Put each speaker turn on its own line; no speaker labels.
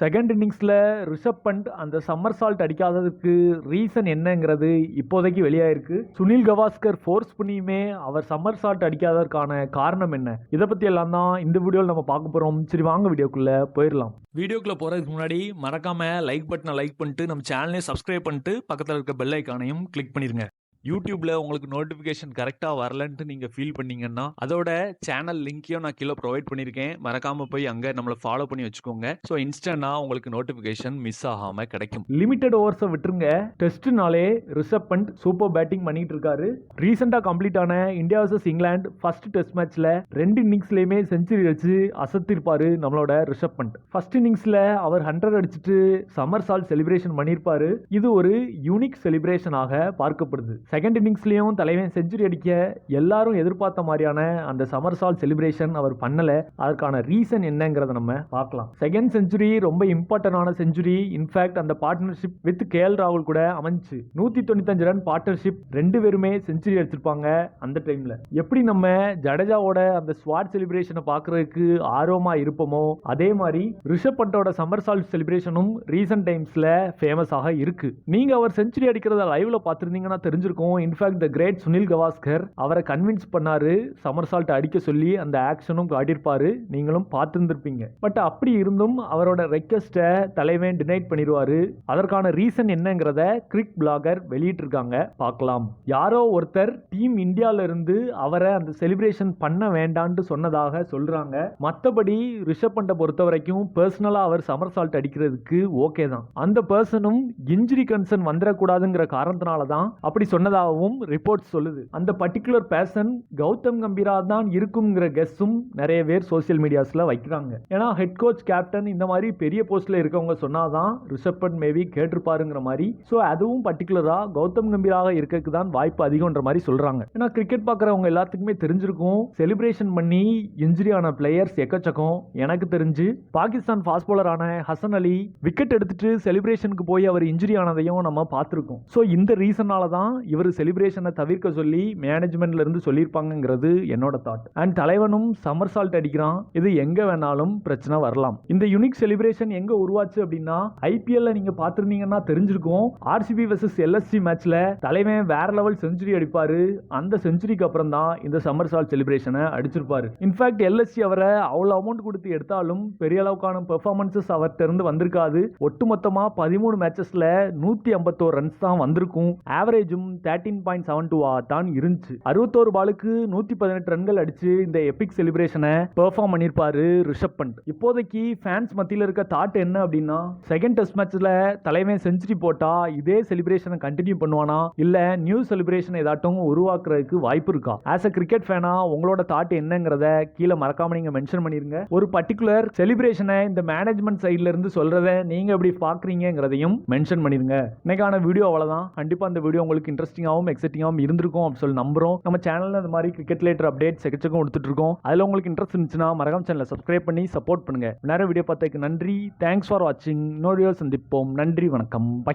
Second இன்னிங்ஸில் ரிஷப் பண்ட் அந்த somersault அடிக்காததுக்கு ரீசன் என்னங்கிறது இப்போதைக்கு வெளியாயிருக்கு. சுனில் கவாஸ்கர் ஃபோர்ஸ் பண்ணியுமே அவர் சம்மர் சால்ட் அடிக்காததற்கான காரணம் என்ன? இதை பற்றி எல்லாம் தான் இந்த வீடியோவில் நம்ம பார்க்க போகிறோம் சரி வாங்க வீடியோக்குள்ளே போயிடலாம்.
வீடியோக்குள்ளே போகிறதுக்கு முன்னாடி மறக்காமல் லைக் பட்டனை லைக் பண்ணிட்டு நம்ம சேனலையும் சப்ஸ்கிரைப் பண்ணிட்டு பக்கத்தில் இருக்க பெல் ஐக்கானையும் கிளிக் பண்ணிடுங்க யூடியூப்ல உங்களுக்கு நோட்டிஃபிகேஷன் கரெக்டாக வரலன்ட்டு நீங்கள் ஃபீல் பண்ணீங்கன்னா அதோட சேனல் லிங்க்கையும் நான் கீழே ப்ரொவைட் பண்ணியிருக்கேன். மறக்காம போய் அங்கே நம்மளை ஃபாலோ பண்ணி வச்சுக்கோங்க. ஸோ இன்ஸ்டன்டாக உங்களுக்கு நோட்டிஃபிகேஷன் மிஸ் ஆகாமல் கிடைக்கும்.
லிமிடெட் ஓவர்ஸை விட்டுருங்க. டெஸ்ட்னாலே ரிஷப் பண்ட் சூப்பர் பேட்டிங் பண்ணிட்டு இருக்காரு. ரீசெண்டாக கம்ப்ளீட் ஆன India versus England first test மேட்ச்ல ரெண்டு இன்னிங்ஸ்லயுமே செஞ்சுரி அடிச்சு அசத்திருப்பாரு நம்மளோட ரிஷப் பண்ட் ஃபர்ஸ்ட் இன்னிங்ஸ்ல அவர் ஹண்ட்ரட் அடிச்சுட்டு சம்மர் சால் செலிப்ரேஷன் பண்ணியிருப்பாரு இது ஒரு யூனிக் செலிப்ரேஷனாக பார்க்கப்படுது. செகண்ட் இன்னிங்ஸ்லேயும் தலைவன் செஞ்சுரி அடிக்க எல்லாரும் எதிர்பார்த்த மாதிரியான அந்த சம்மர் செலிப்ரேஷன் அவர் பண்ணலை. அதற்கான ரீசன் என்னங்கிறத நம்ம பார்க்கலாம். செகண்ட் செஞ்சுரி ரொம்ப இம்பார்ட்டண்டான செஞ்சுரி இன்ஃபேக்ட் அந்த பார்ட்னர்ஷிப் வித் கே எல் ராகுல் கூட அமைஞ்சு. நூத்தி தொண்ணூத்தஞ்சு ரன் பார்ட்னர்ஷிப் ரெண்டு பேருமே செஞ்சுரி அடிச்சிருப்பாங்க அந்த டைம்ல எப்படி நம்ம ஜடேஜாவோட அந்த ஸ்வாட் செலிப்ரேஷனை பார்க்கறதுக்கு ஆர்வமா இருப்போமோ அதே மாதிரி ரிஷப் பண்டோட சம்மர் செலிப்ரேஷனும் ரீசன்ட் டைம்ஸ்ல ஃபேமஸாக இருக்கு. நீங்க அவர் செஞ்சுரி அடிக்கிறத லைவ்ல பார்த்துருந்தீங்கன்னா தெரிஞ்சிருக்கும். In fact the great Sunil Gavaskar அவரை கன்வின்ஸ் பண்ணாரு. சமர்சால்ட் அடிக்க சொல்லி அந்த ஆக்ஷனும் காட்டியிருப்பாரு. நீங்களும் பார்த்துருந்துருப்பீங்க. பட் அப்படி இருந்தும் அவரோட ரெக்வஸ்ட்டை தலைவன் டினைட் பண்ணிடுவாரு. அதற்கான ரீசன் என்னங்கிறத கிரிக் பிளாகர் வெளியிட்டிருக்காங்க. பார்க்கலாம். யாரோ ஒருத்தர் டீம் இந்தியால இருந்து அவரை அந்த செலிப்ரேஷன் பண்ண வேண்டான்னு சொன்னதாக சொல்றாங்க. மற்றபடி ரிஷப் பண்டை பொறுத்த வரைக்கும் பர்சனலா அவர் சமர்சால்ட் அடிக்கிறதுக்கு ஓகே தான். அந்த பர்சனும் இன்ஜுரி கன்சர்ன் வந்துடக்கூடாதுங்கிற காரணத்தினால தான் அப்படி சொன்னதாகவும் ரிப்போர்ட் சொல்லுது. அந்த பர்டிகுலர் பேர்சன் கௌதம் கம்பீரா தான் இருக்குங்கிற கெஸ்ஸும் நிறைய பேர் சோஷியல் மீடியாஸ்ல வைக்கிறாங்க. ஏன்னா ஹெட் கோச் கேப்டன் இந்த மாதிரி பெரிய போஸ்ட்ல இருக்கவங்க சொன்னாதான் ரிஷப் பண்ட் மேபி கேட்டிருப்பாருங்கிற மாதிரி. ஸோ அதுவும் பர்டிகுலராக கௌதம் கம்பீராக இருக்கிறதுக்கு தான் வாய்ப்பு அதிகம்ன்ற மாதிரி சொல்கிறாங்க ஏன்னா கிரிக்கெட் பார்க்குறவங்க எல்லாத்துக்குமே தெரிஞ்சிருக்கும். செலிப்ரேஷன் பண்ணி இன்ஜுரி ஆன பிளேயர்ஸ் எக்கச்சக்கம். எனக்கு தெரிஞ்சு பாகிஸ்தான் ஃபாஸ்ட் போலரான ஹசன் அலி விக்கெட் எடுத்துட்டு செலிப்ரேஷனுக்கு போய் அவர் இன்ஜுரி ஆனதையும் நம்ம பார்த்துருக்கோம். ஸோ இந்த ரீசனால தான் இவர் செலிப்ரேஷனை தவிர்க்க சொல்லி மேனேஜ்மெண்ட்ல இருந்து சொல்லியிருப்பாங்கங்கிறது என்னோட தாட் அண்ட் தலைவனும் சம்மர் சால்ட் அடிக்கிறான். இது எங்கே வேணாலும் பிரச்சனை வரலாம். இந்த யுனிக் செலிப்ரேஷன் எங்கே உருவாச்சு அப்படின்னா ஐபிஎல்ல நீங்கள் பார்த்துருந்தீங்கன்னா தெரிஞ்சிருக்கும். ஆர்சிபி வர்சஸ் எல்எஸ்சி மேட்ச்ல தலைவன் வேற லெவல் செஞ்சுரி அடிப்பாரு. அந்த செஞ்சுரிக்கு அப்புறம் தான் இந்த சம்மர் சால்ட் செலிப்ரேஷனை அடிச்சிருப்பாரு இன்ஃபேக்ட் எல்எஸ்சி அவரை அவ்வளோ அமௌண்ட் கொடுத்து எடுத்தாலும் பெரிய அளவுக்கான பெர்ஃபார்மன்சஸ் அவர்கிட்ட இருந்து வந்திருக்காது. ஒட்டுமொத்தமாக பதிமூணு மேட்சஸில் நூற்றி ஐம்பத்தோரு ரன்ஸ் தான் வந்திருக்கும். ஆவரேஜும் தேர்ட்டீன் பாயிண்ட் செவன் டூ தான் இருந்துச்சு. அறுபத்தோரு பாலுக்கு நூத்தி பதினெட்டு ரன்கள் அடிச்சு இந்த எபிக் செலிப்ரேஷனை பெர்ஃபார்ம் பண்ணியிருப்பாரு ரிஷப் பண்ட் இப்போதைக்கு ஃபேன்ஸ் மத்தியில் இருக்க தாட் என்ன அப்படின்னா செகண்ட் டெஸ்ட் மேட்ச்ல தலைவன் செஞ்சுரி போட்டா இதே செலிப்ரேஷனை கண்டினியூ பண்ணுவானா? இல்ல நியூ செலிப்ரேஷன் ஏதாட்டும் உருவாக்குறதுக்கு வாய்ப்பு இருக்கா? ஆஸ் அ கிரிக்கெட் ஃபேனா உங்களோட தாட் என்னங்கிறத கீழே மறக்காம நீங்க மென்ஷன் பண்ணிருங்க. ஒரு பர்டிகுலர் செலிப்ரேஷனை இந்த மேனேஜ்மெண்ட் சைட்ல இருந்து சொல்றத நீங்க எப்படி பாக்குறீங்கிறதையும் மென்ஷன் பண்ணிருங்க. இன்னைக்கான வீடியோ அவ்வளவுதான். கண்டிப்பா அந்த வீடியோ உங்களுக்கு இன்ட்ரெஸ்ட் இன்ட்ரெஸ்டிங்காகவும் எக்ஸைட்டிங்காகவும் இருந்திருக்கும் அப்படின்னு சொல்லி நம்புறோம். நம்ம சேனல்ல இந்த மாதிரி கிரிக்கெட் ரிலேட்டட் அப்டேட் எக்கச்சக்கம் கொடுத்துட்டு இருக்கோம். அதுல உங்களுக்கு இன்ட்ரெஸ்ட் இருந்துச்சுன்னா மறக்காம சேனலை சப்ஸ்கிரைப் பண்ணி சப்போர்ட் பண்ணுங்க. நேரம் வீடியோ பார்த்ததுக்கு நன்றி. தேங்க்ஸ் ஃபார் வாட்சிங் இன்னொரு வீடியோ சந்திப்போம். நன்றி வணக்கம். பை